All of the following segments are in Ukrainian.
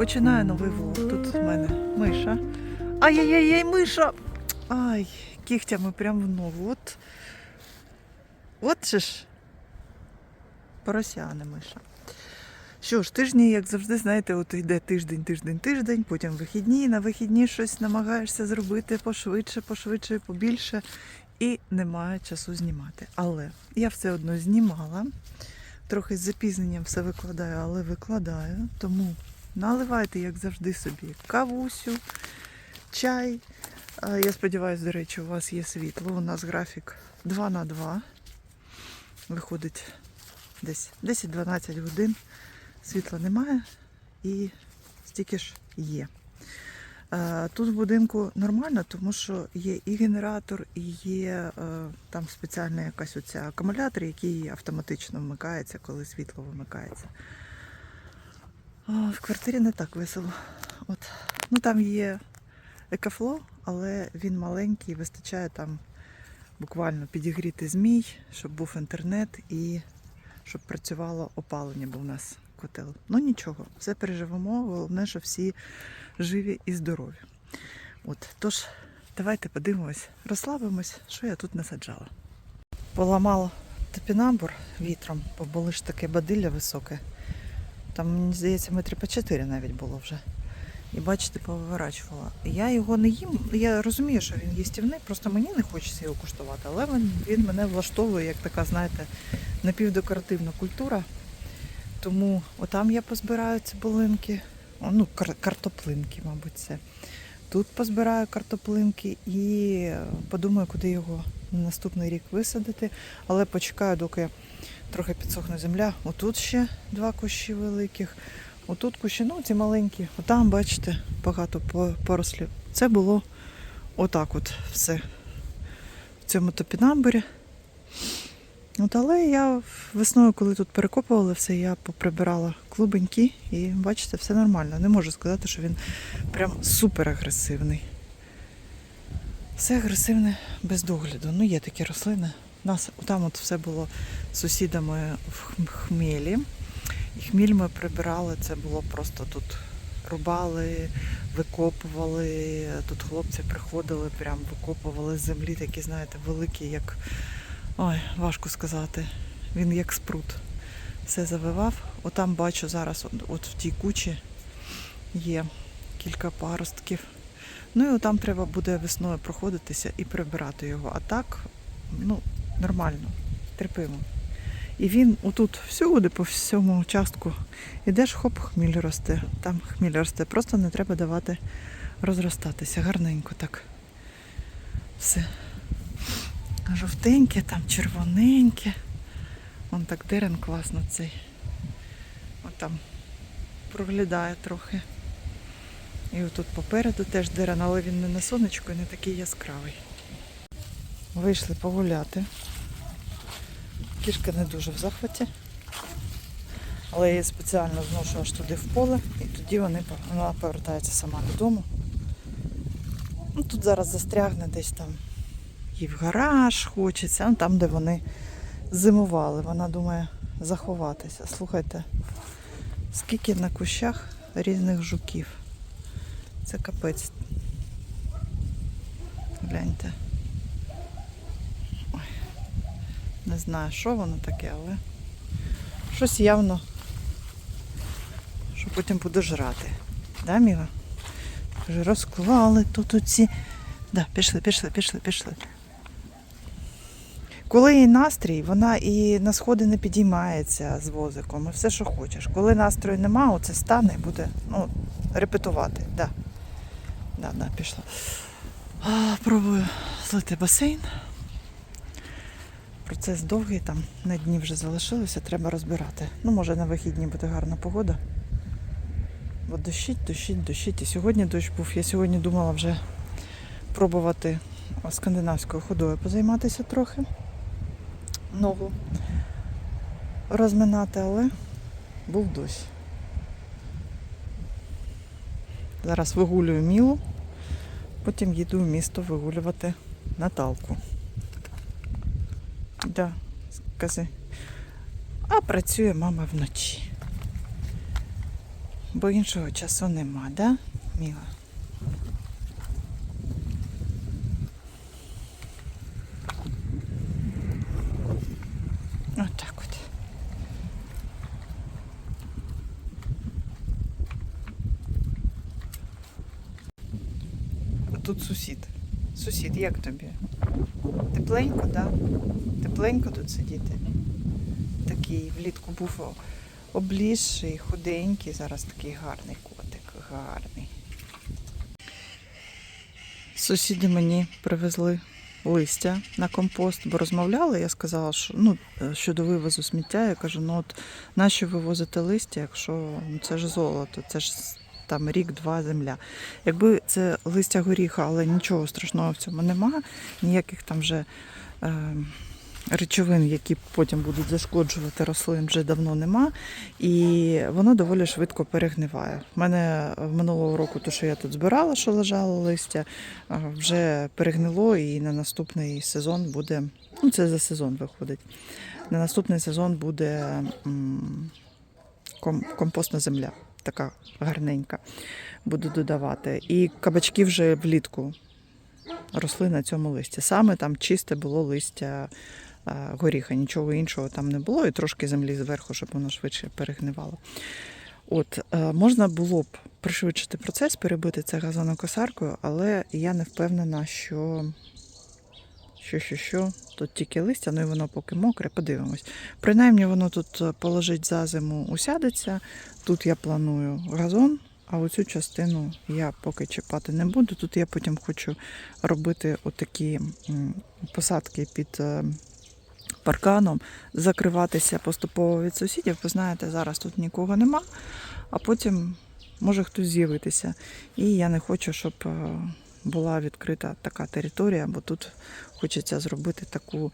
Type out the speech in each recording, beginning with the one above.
Починаю новий влог. Тут в мене миша. Ай-яй-яй, миша! Ай, кігтями прямо в ногу. От. От же ж. Поросяне миша. Що ж, тижні, як завжди, знаєте, от йде тиждень, тиждень, тиждень, потім вихідні, на вихідні щось намагаєшся зробити пошвидше, пошвидше, побільше, і немає часу знімати. Але я все одно знімала. Трохи з запізненням все викладаю, але викладаю. Тому наливайте, як завжди, собі кавусю, чай. Я сподіваюся, до речі, у вас є світло. У нас графік 2 на 2. Виходить десь 10-12 годин. Світла немає і стільки ж є. Тут в будинку нормально, тому що є і генератор, і є е, там спеціальна якась оця акумулятор, який автоматично вмикається, коли світло вимикається. В квартирі не так весело. От. Ну там є екофло, але він маленький, вистачає там буквально підігріти змій, щоб був інтернет і щоб працювало опалення, бо у нас котел. Ну нічого, все переживемо. Головне, що всі живі і здорові. От, тож, давайте подивимось, розслабимось, що я тут насаджала. Поламала топінамбур вітром, бо було ж таке бадилля високе. Там, мені здається, метри по чотири навіть було вже. І бачите, повиворачувала. Я його не їм. Я розумію, що він їстівний, просто мені не хочеться його куштувати, але він, він мене влаштовує як така, знаєте, напівдекоративна культура. Тому отам я позбираю цибулинки, О, ну, кар- картоплинки, мабуть, це. Тут позбираю картоплинки і е, подумаю, куди його наступний рік висадити. Але почекаю, доки трохи підсохне земля. Отут ще два кущі великих. Отут кущі, ну ці маленькі. Отам, бачите, багато порослів. Це було отак от все в цьому топінамбурі. От, але я весною, коли тут перекопували все, я поприбирала клубеньки і бачите, все нормально. Не можу сказати, що він прям супер агресивний. Все агресивне без догляду. Ну, є такі рослини. У нас там от все було з сусідами в хм- хмелі. І хміль ми прибирали, це було просто тут рубали, викопували. Тут хлопці приходили, прям викопували з землі, такі, знаєте, великі, як Ой, важко сказати. Він як спрут. Все завивав. Отам бачу зараз, от, от в тій кучі є кілька паростків. Ну і отам треба буде весною проходитися і прибирати його. А так, ну, нормально, терпимо. І він отут всюди, по всьому участку, ідеш, хоп, хміль росте. Там хміль росте. Просто не треба давати розростатися. Гарненько так. Все жовтеньке, там червоненьке. Вон так дерен класно цей. От там проглядає трохи. І отут попереду теж дерен, але він не на сонечку і не такий яскравий. Вийшли погуляти. Кішка не дуже в захваті. Але я її спеціально зношу аж туди в поле, і тоді вони, вона повертається сама додому. Ну, тут зараз застрягне десь там і в гараж хочеться, ну, там, де вони зимували. Вона думає заховатися. Слухайте, скільки на кущах різних жуків. Це капець. Гляньте. Ой. Не знаю, що воно таке, але щось явно, що потім буду жрати. Да, Міла? Вже розклали тут оці. Да, пішли, пішли, пішли, пішли. Коли їй настрій, вона і на сходи не підіймається з возиком, і все, що хочеш. Коли настрою нема, оце стане і буде ну, репетувати. Да. Да, да, пішла. А, пробую злити басейн. Процес довгий, там на дні вже залишилося, треба розбирати. Ну, може на вихідні буде гарна погода. Бо дощить, дощить, дощить. І сьогодні дощ був. Я сьогодні думала вже пробувати скандинавською ходою позайматися трохи. Ногу розминати, але був дощ. Зараз вигулюю мілу, потім їду в місто вигулювати Наталку. Да, скажи. А працює мама вночі. бо іншого часу нема, да, Міла? Отак от. А Тут сусід. Сусід, як тобі? Тепленько, так? Да? Тепленько тут сидіти. Такий влітку був облізший, худенький, зараз такий гарний котик, гарний. Сусіди мені привезли листя на компост, бо розмовляли. Я сказала, що ну, е, щодо вивозу сміття, я кажу, ну от нащо вивозити листя, якщо ну, це ж золото, це ж там рік-два земля. Якби це листя горіха, але нічого страшного в цьому нема, ніяких там вже. Е, Речовин, які потім будуть зашкоджувати рослин, вже давно нема, і воно доволі швидко перегниває. У мене минулого року, то що я тут збирала, що лежало листя, вже перегнило, і на наступний сезон буде. Ну, це за сезон виходить. На наступний сезон буде компостна земля, така гарненька. Буду додавати. І кабачки вже влітку росли на цьому листі. Саме там чисте було листя горіха, нічого іншого там не було, і трошки землі зверху, щоб воно швидше перегнивало. От, е, можна було б пришвидшити процес, перебити це газонокосаркою, але я не впевнена, що. Що, що, що, тут тільки листя, ну і воно поки мокре, подивимось. Принаймні воно тут е, положить за зиму, усядеться. Тут я планую газон, а оцю частину я поки чіпати не буду. Тут я потім хочу робити отакі посадки під е, парканом, закриватися поступово від сусідів. Ви знаєте, зараз тут нікого нема, а потім може хтось з'явитися. І я не хочу, щоб е, була відкрита така територія, бо тут хочеться зробити таку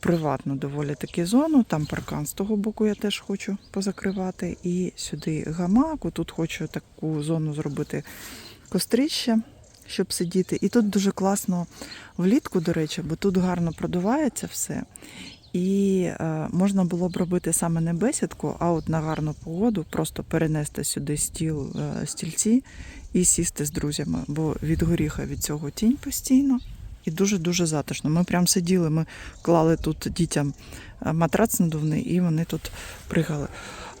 приватну доволі таки зону. Там паркан з того боку я теж хочу позакривати. І сюди гамак. Тут хочу таку зону зробити кострище, щоб сидіти. І тут дуже класно влітку, до речі, бо тут гарно продувається все. І е, можна було б робити саме не бесідку, а от на гарну погоду просто перенести сюди стіл, е, стільці і сісти з друзями, бо від горіха від цього тінь постійно і дуже-дуже затишно. Ми прям сиділи, ми клали тут дітям е, матрац надувний, і вони тут пригали.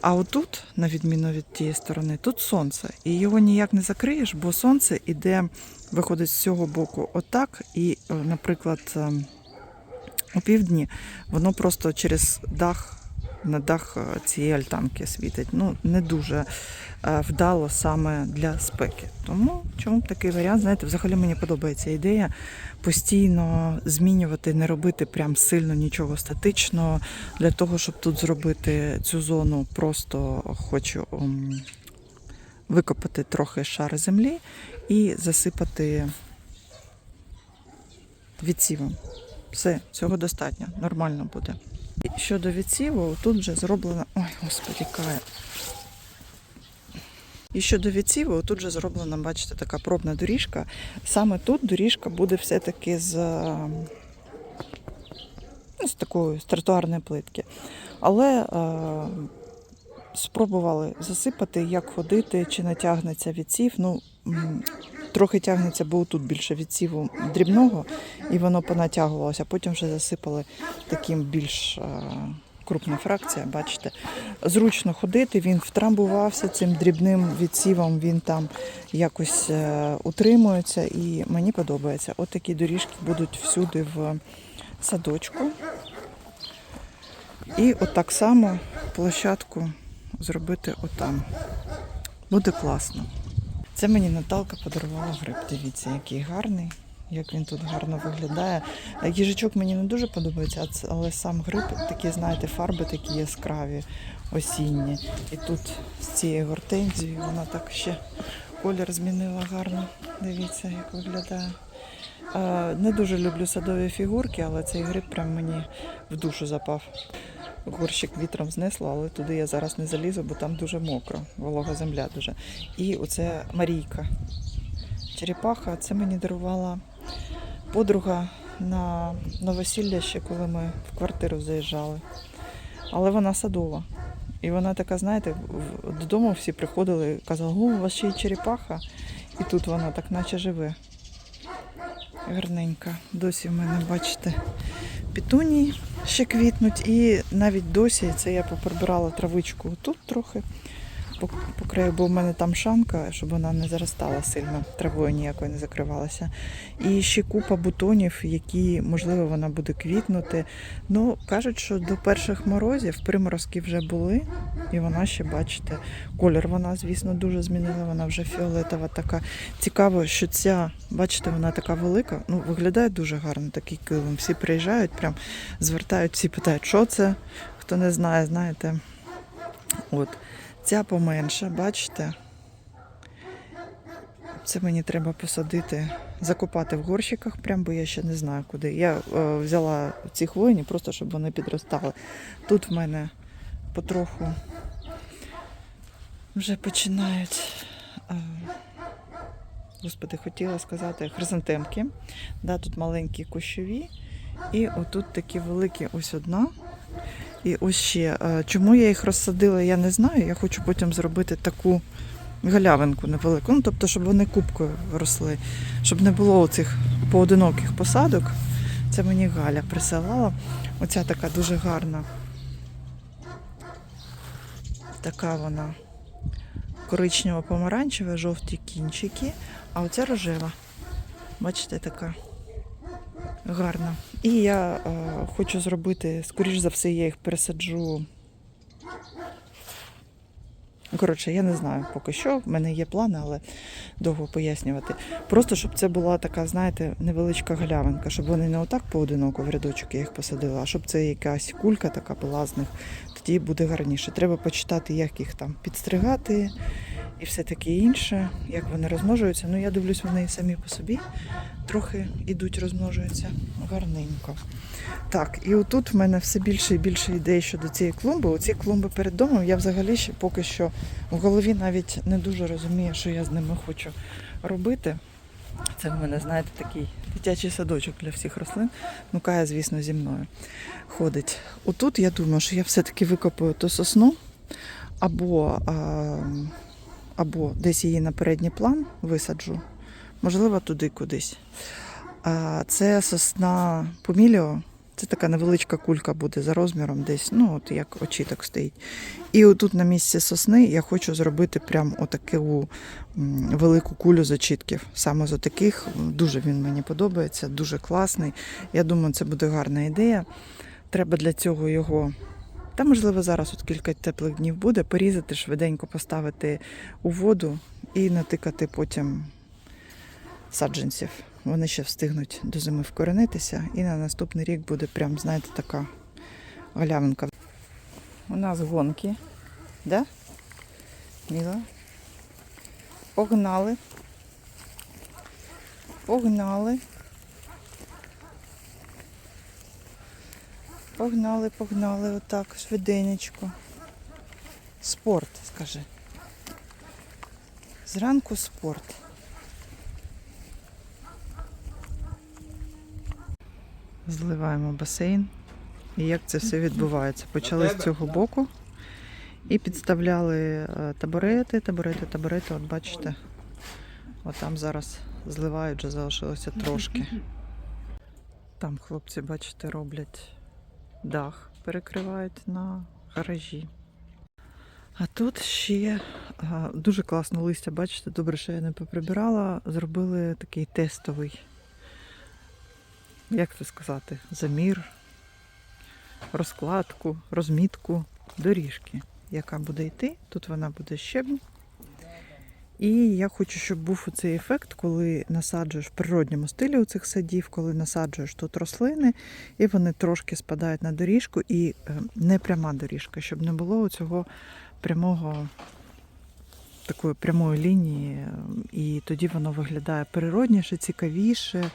А отут, на відміну від тієї сторони, тут сонце. І його ніяк не закриєш, бо сонце іде, виходить з цього боку отак. І, е, наприклад, ем, у півдні воно просто через дах на дах е, цієї альтанки світить. Ну, не дуже е, вдало саме для спеки. Тому чому б такий варіант? Знаєте, взагалі мені подобається ідея постійно змінювати, не робити прям сильно нічого статичного. Для того, щоб тут зробити цю зону, просто хочу викопати трохи шар землі і засипати відсівом. Все, цього достатньо, нормально буде. Щодо відсіву, тут вже зроблена. Ой, господи, кає. І щодо відсіву, тут вже зроблена, бачите, така пробна доріжка. Саме тут доріжка буде все-таки з, е, ну, з такої з тротуарної плитки. Але е, спробували засипати, як ходити, чи натягнеться відсів. Ну, трохи тягнеться, бо тут більше відсіву дрібного, і воно понатягувалося. Потім вже засипали таким більш. е, Крупна фракція, бачите, зручно ходити, він втрамбувався цим дрібним відсівом, він там якось е, утримується і мені подобається. От такі доріжки будуть всюди в садочку. І от так само площадку зробити отам. Буде класно. Це мені Наталка подарувала гриб. Дивіться, який гарний, як він тут гарно виглядає. Е, Їжачок мені не дуже подобається, але сам гриб, такі, знаєте, фарби такі яскраві, осінні. І тут з цієї гортензії вона так ще колір змінила гарно. Дивіться, як виглядає. Е, Не дуже люблю садові фігурки, але цей гриб прям мені в душу запав. Горщик вітром знесло, але туди я зараз не залізу, бо там дуже мокро, волога земля дуже. І оце Марійка. Черепаха, це мені дарувала подруга на новосілля ще, коли ми в квартиру заїжджали. Але вона садова. І вона така, знаєте, додому всі приходили, казали, у вас ще й черепаха. І тут вона так наче живе. Гарненька. Досі в мене, бачите, пітунії ще квітнуть. І навіть досі це я поприбирала травичку тут трохи по, краю, бо в мене там шанка, щоб вона не заростала сильно, травою ніякою не закривалася. І ще купа бутонів, які, можливо, вона буде квітнути. Ну, кажуть, що до перших морозів приморозки вже були, і вона ще, бачите, колір вона, звісно, дуже змінила. Вона вже фіолетова така. Цікаво, що ця, бачите, вона така велика. Ну, виглядає дуже гарно, такий килим. Всі приїжджають, прям звертають, всі питають, що це. Хто не знає, знаєте. От. Ця поменша, бачите? Це мені треба посадити, закопати в горщиках, прям, бо я ще не знаю куди. Я е, взяла ці хвойні, просто щоб вони підростали. Тут в мене потроху вже починають. Е, господи, хотіла сказати хризантемки. Да, тут маленькі кущові. І отут такі великі, ось одна. І ось ще. е, Чому я їх розсадила, я не знаю. Я хочу потім зробити таку галявинку невелику. Ну, тобто, щоб вони кубкою росли, щоб не було оцих поодиноких посадок. Це мені Галя присилала. Оця така дуже гарна. Така вона коричнево-помаранчева, жовті кінчики, а оця рожева. Бачите, така гарна. І я е, хочу зробити, скоріш за все, я їх пересаджу. Коротше, я не знаю поки що. В мене є плани, але довго пояснювати. Просто щоб це була така, знаєте, невеличка галявинка, щоб вони не отак поодиноко в рядочок я їх посадила, а щоб це якась кулька така була з них, тоді буде гарніше. Треба почитати, як їх там підстригати і все таке інше, як вони розмножуються. Ну, я дивлюсь, вони самі по собі трохи ідуть, розмножуються гарненько. Так, і отут в мене все більше і більше ідей щодо цієї клумби. Оці клумби перед домом я взагалі ще поки що в голові навіть не дуже розумію, що я з ними хочу робити. Це в мене, знаєте, такий дитячий садочок для всіх рослин. Ну, Кая, звісно, зі мною ходить. Отут я думаю, що я все-таки викопаю ту сосну або, а, або десь її на передній план висаджу, можливо, туди кудись. Це сосна поміліо. Це така невеличка кулька буде за розміром, десь, ну, от як очіток стоїть. І отут на місці сосни я хочу зробити прям отаку велику кулю з очітків. Саме з отаких. Дуже він мені подобається, дуже класний. Я думаю, це буде гарна ідея. Треба для цього його. Та, можливо, зараз от кілька теплих днів буде, порізати, швиденько поставити у воду і натикати потім саджанців. Вони ще встигнуть до зими вкоренитися, і на наступний рік буде прям, знаєте, така галявинка. У нас гонки, да? Міла? Погнали. Погнали. Погнали, погнали, отак, швиденечко. Спорт, скажи. Зранку спорт. Зливаємо басейн. І як це все відбувається? Почали з цього боку і підставляли е, табурети, табурети, табурети. От бачите, от там зараз зливають, вже залишилося трошки. Там хлопці, бачите, роблять дах, перекривають на гаражі. А тут ще дуже класно листя, бачите, добре, що я не поприбирала. Зробили такий тестовий як це сказати, замір, розкладку, розмітку доріжки, яка буде йти. Тут вона буде щебінь. І я хочу, щоб був цей ефект, коли насаджуєш в природньому стилі у цих садів, коли насаджуєш тут рослини, і вони трошки спадають на доріжку, і е, не пряма доріжка, щоб не було цього прямого такої прямої лінії, і тоді воно виглядає природніше, цікавіше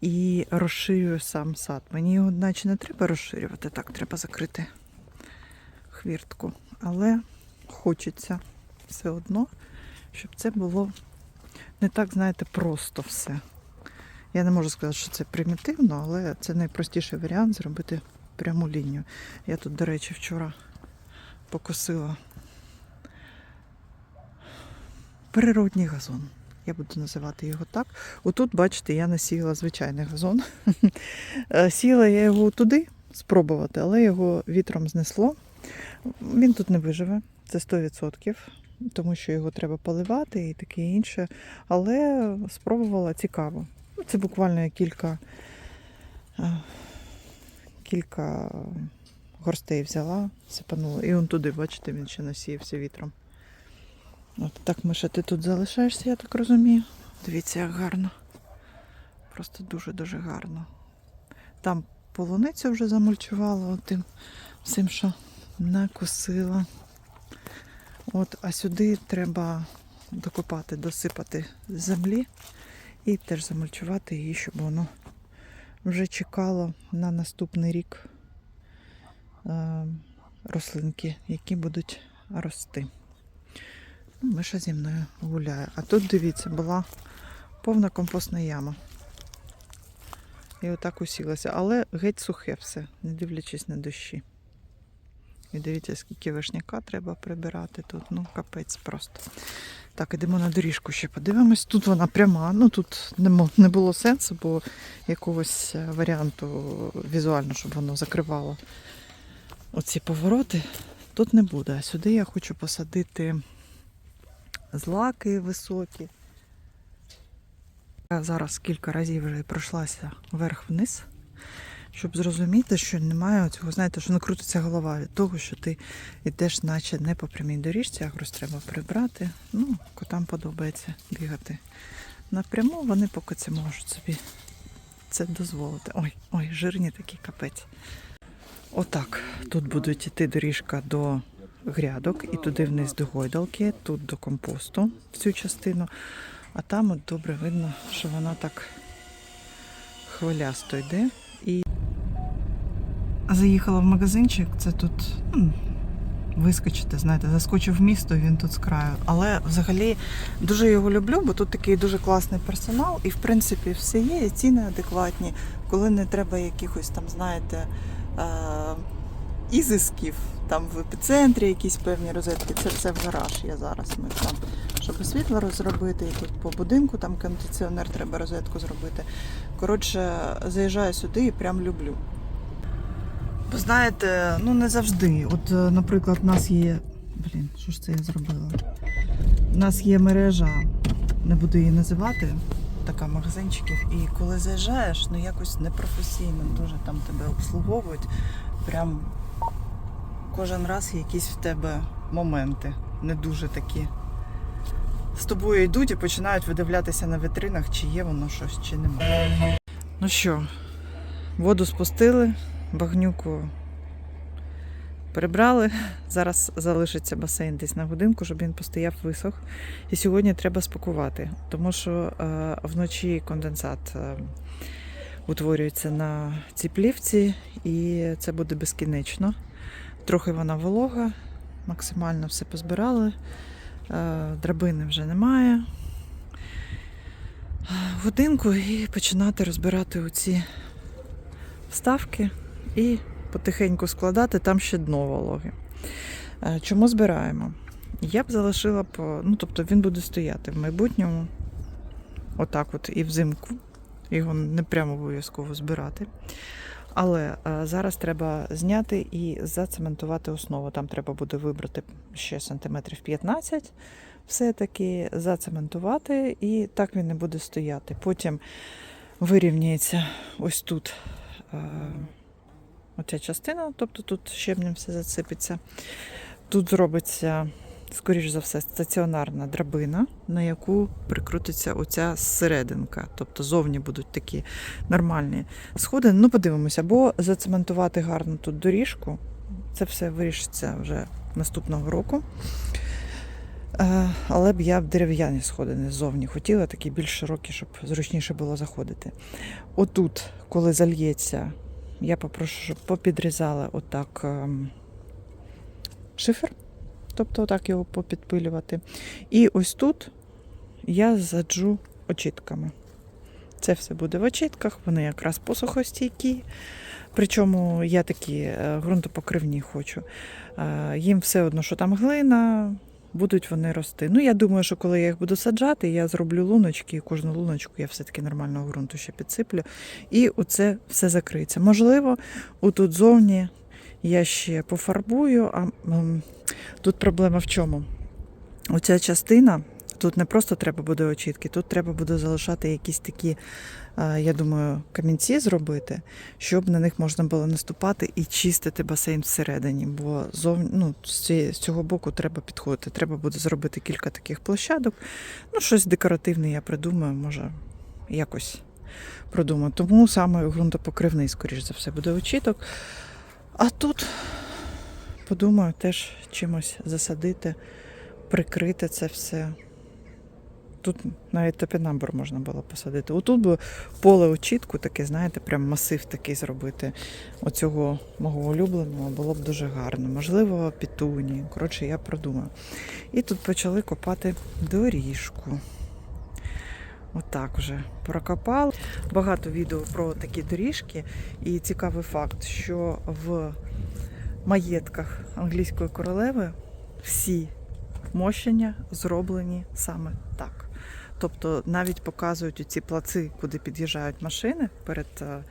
і розширюю сам сад. Мені його наче не треба розширювати, так, треба закрити хвіртку. Але хочеться все одно, щоб це було не так, знаєте, просто все. Я не можу сказати, що це примітивно, але це найпростіший варіант зробити пряму лінію. Я тут, до речі, вчора покосила природній газон. Я буду називати його так. Отут, бачите, я насіяла звичайний газон. Е, Сіла я його туди спробувати, але його вітром знесло. Він тут не виживе, це 100%, тому що його треба поливати і таке інше. Але спробувала цікаво. Ну, Це буквально кілька, кілька горстей взяла, сипанула. І он туди, бачите, він ще насіявся вітром. От так, Миша, ти тут залишаєшся, я так розумію. Дивіться, як гарно. Просто дуже-дуже гарно. Там полуницю вже замульчувала тим всім, що накосила. От, а сюди треба докопати, досипати землі і теж замульчувати її, щоб воно вже чекало на наступний рік е, рослинки, які будуть рости. Ну, Миша зі мною гуляє. А тут, дивіться, була повна компостна яма. І отак усілася. Але геть сухе все, не дивлячись на дощі. І дивіться, скільки вишняка треба прибирати тут. Ну, капець просто. Так, ідемо на доріжку ще подивимось. Тут вона пряма. Ну тут не було сенсу, бо якогось е, варіанту візуально, щоб воно закривало оці повороти, тут не буде. А сюди я хочу посадити злаки високі. Я зараз кілька разів вже пройшлася вверх-вниз, щоб зрозуміти, що немає цього, знаєте, що не крутиться голова від того, що ти йдеш, наче не по прямій доріжці, а просто треба прибрати. Ну, котам подобається бігати напряму, вони поки це можуть собі це дозволити. Ой, ой, жирні такі капець. Отак. Тут будуть йти доріжка до грядок і туди вниз до гойдалки, тут до компосту в цю частину. А там от добре видно, що вона так хвилясто йде. Заїхала в магазинчик, це тут м, вискочити, знаєте, заскочив в місто, він тут з краю. Але взагалі дуже його люблю, бо тут такий дуже класний персонал, і в принципі все є, і ціни адекватні, коли не треба якихось там, знаєте, е- ізисків. Там в епіцентрі якісь певні розетки, це все в гараж я зараз. Ми там, щоб світло розробити, і тут по будинку там кондиціонер треба розетку зробити. Коротше, заїжджаю сюди і прям люблю. Ви знаєте, ну не завжди. От, е, наприклад, у нас є. Блін, що ж це я зробила? У нас є мережа, не буду її називати, така магазинчиків. І коли заїжджаєш, ну якось непрофесійно дуже там тебе обслуговують. Прям кожен раз якісь в тебе моменти, не дуже такі. З тобою йдуть і починають видивлятися на вітринах, чи є воно щось, чи немає. Ну що, воду спустили, багнюку прибрали. Зараз залишиться басейн десь на годинку, щоб він постояв висох. І сьогодні треба спакувати, тому що е, вночі конденсат е, утворюється на цій плівці, і це буде безкінечно. Трохи вона волога, максимально все позбирали. Е, Драбини вже немає. Годинку і починати розбирати оці вставки і потихеньку складати, там ще дно вологе. Е, Чому збираємо? Я б залишила по. Ну, тобто він буде стояти в майбутньому, отак от і взимку. Його не прямо обов'язково збирати. Але е, зараз треба зняти і зацементувати основу. Там треба буде вибрати ще сантиметрів 15, все-таки зацементувати, і так він не буде стояти. Потім вирівняється ось тут е, оця частина, тобто тут щебнем все засипеться. Тут зробиться, скоріш за все, стаціонарна драбина, на яку прикрутиться оця серединка. Тобто зовні будуть такі нормальні сходи. Ну, подивимося, або зацементувати гарно тут доріжку. Це все вирішиться вже наступного року. Е, Але б я б дерев'яні сходини ззовні хотіла, такі більш широкі, щоб зручніше було заходити. Отут, коли зальється, я попрошу, щоб попідрізали отак ем, шифер, тобто отак його попідпилювати. І ось тут я заджу очітками. Це все буде в очітках, вони якраз посухостійкі. Причому я такі е, ґрунтопокривні хочу. Е, Їм все одно, що там глина, будуть вони рости. Ну, я думаю, що коли я їх буду саджати, я зроблю луночки, і кожну луночку я все-таки нормального ґрунту ще підсиплю. І оце все закриється. Можливо, отут зовні я ще пофарбую, а тут проблема в чому? Оця частина. Тут не просто треба буде очітки, тут треба буде залишати якісь такі, е, я думаю, камінці зробити, щоб на них можна було наступати і чистити басейн всередині. Бо зов... ну, з, цього боку треба підходити. Треба буде зробити кілька таких площадок. Ну, щось декоративне я придумаю, може, якось продумаю. Тому саме ґрунтопокривний, скоріш за все, буде очіток. А тут подумаю теж чимось засадити, прикрити це все. Тут навіть топінамбур можна було посадити. Отут би поле очітку, таке, знаєте, прям масив такий зробити. Оцього мого улюбленого було б дуже гарно. Можливо, пітуні. Коротше, я продумаю. І тут почали копати доріжку. Отак вже прокопали. Багато відео про такі доріжки. І цікавий факт, що в маєтках англійської королеви всі мощення зроблені саме так. Тобто навіть показують ці плаци, куди під'їжджають машини перед е,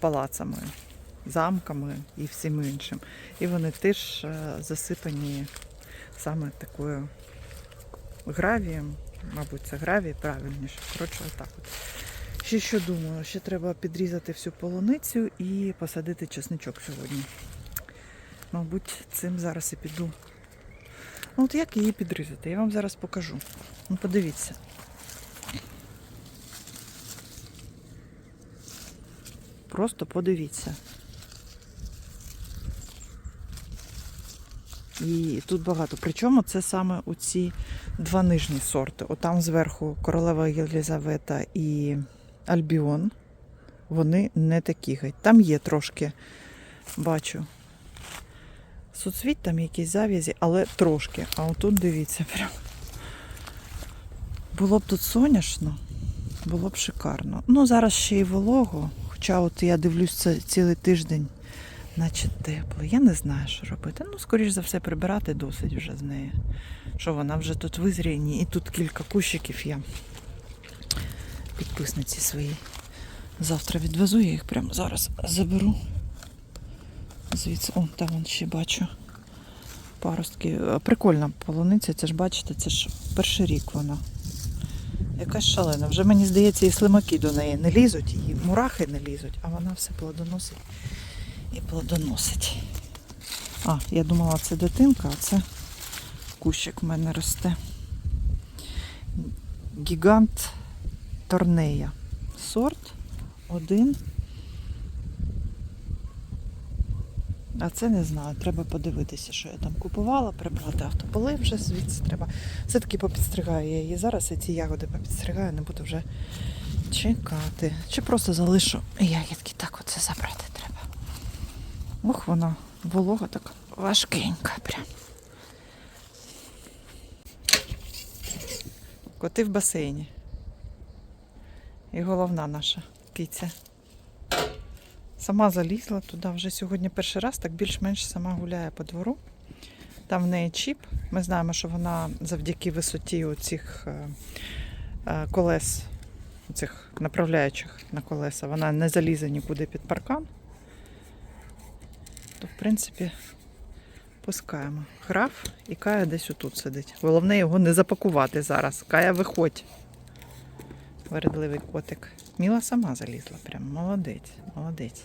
палацами, замками і всім іншим. І вони теж е, засипані саме такою гравієм. Мабуть, це гравій правильніше. Коротше, отак от. Ще що думаю, ще треба підрізати всю полуницю і посадити чесничок сьогодні. Мабуть, цим зараз і піду. Ну, от як її підрізати? Я вам зараз покажу. Ну, подивіться. Просто подивіться. І тут багато. Причому це саме у ці два нижні сорти. Отам зверху королева Єлізавета і Альбіон. Вони не такі геть. Там є трошки, бачу, суцвіт, там якісь зав'язі, але трошки. А отут дивіться, прям. Було б тут соняшно, було б шикарно. Ну, зараз ще й волого. Хоча от я дивлюсь це цілий тиждень, наче тепло. Я не знаю, що робити. Ну, скоріш за все, прибирати досить вже з неї. Що вона вже тут визріє, і тут кілька кущиків я підписниці свої. Завтра відвезу, я їх прямо зараз заберу. Звідси, о, там вон ще бачу. Паростки. Прикольна полуниця, це ж бачите, це ж перший рік вона. Якась шалена. Вже мені здається, і слимаки до неї не лізуть, і мурахи не лізуть, а вона все плодоносить і плодоносить. А, я думала, це дитинка, а це кущик в мене росте. Гігант Торнея. Сорт один. А це не знаю, треба подивитися, що я там купувала, прибрати автополив вже звідси треба. Все-таки попідстригаю я її зараз, і ці ягоди попідстригаю, не буду вже чекати. Чи просто залишу ягідки, так оце забрати треба. Ох, вона волога така важкенька прям. Коти в басейні. І головна наша киця. Сама залізла туди вже сьогодні перший раз, так більш-менш сама гуляє по двору. Там в неї чіп. Ми знаємо, що вона завдяки висоті цих колес, цих направляючих на колеса, вона не залізе нікуди під паркан. То, в принципі, пускаємо. Граф і Кая десь отут сидить. Головне його не запакувати зараз. Кая виходь. Вередливий котик. Міла сама залізла, прям молодець, молодець.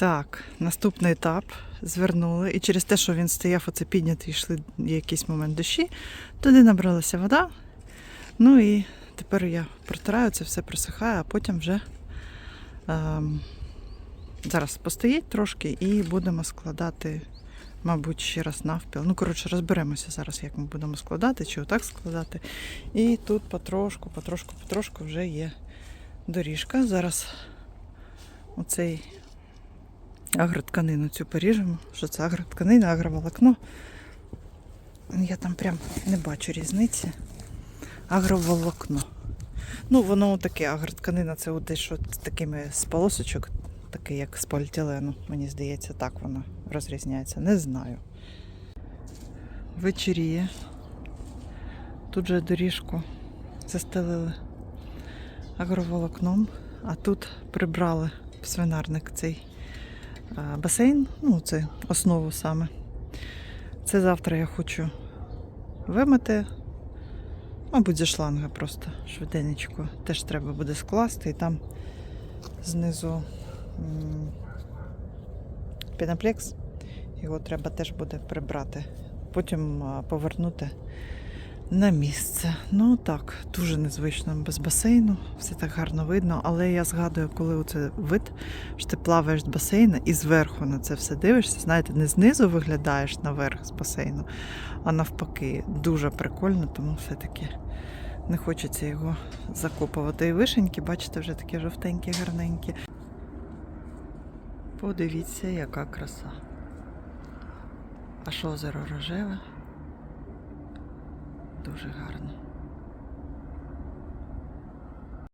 Так, наступний етап звернули. І через те, що він стояв оце піднятий, йшли якийсь момент дощі, туди набралася вода. Ну і тепер я протираю, це все просихає, а потім вже ем, зараз постоїть трошки і будемо складати, мабуть, ще раз навпіл. Ну, коротше, розберемося зараз, як ми будемо складати, чи отак складати. І тут потрошку, потрошку, потрошку вже є доріжка. Зараз оцей агротканину цю поріжемо. Що це агротканина, агроволокно. Я там прям не бачу різниці. агроволокно. Ну, воно таке, агротканина це десь що з такими з полосочок, таке як з поліетилену. Мені здається, так воно розрізняється. Не знаю. Вечеріє. Тут же доріжку застелили агроволокном, а тут прибрали свинарник цей басейн, ну, це основу саме. Це завтра я хочу вимити. Мабуть, зі шланга просто швиденечко. Теж треба буде скласти і там знизу м, пінаплекс. Його треба теж буде прибрати. Потім повернути на місце. Ну так, дуже незвично без басейну, все так гарно видно. Але я згадую, коли оце вид, що ти плаваєш з басейну і зверху на це все дивишся. Знаєте, не знизу виглядаєш наверх з басейну, а навпаки, дуже прикольно, тому все-таки не хочеться його закопувати. І вишеньки, бачите, вже такі жовтенькі, гарненькі. Подивіться, яка краса. Аж озеро рожеве. Дуже гарно.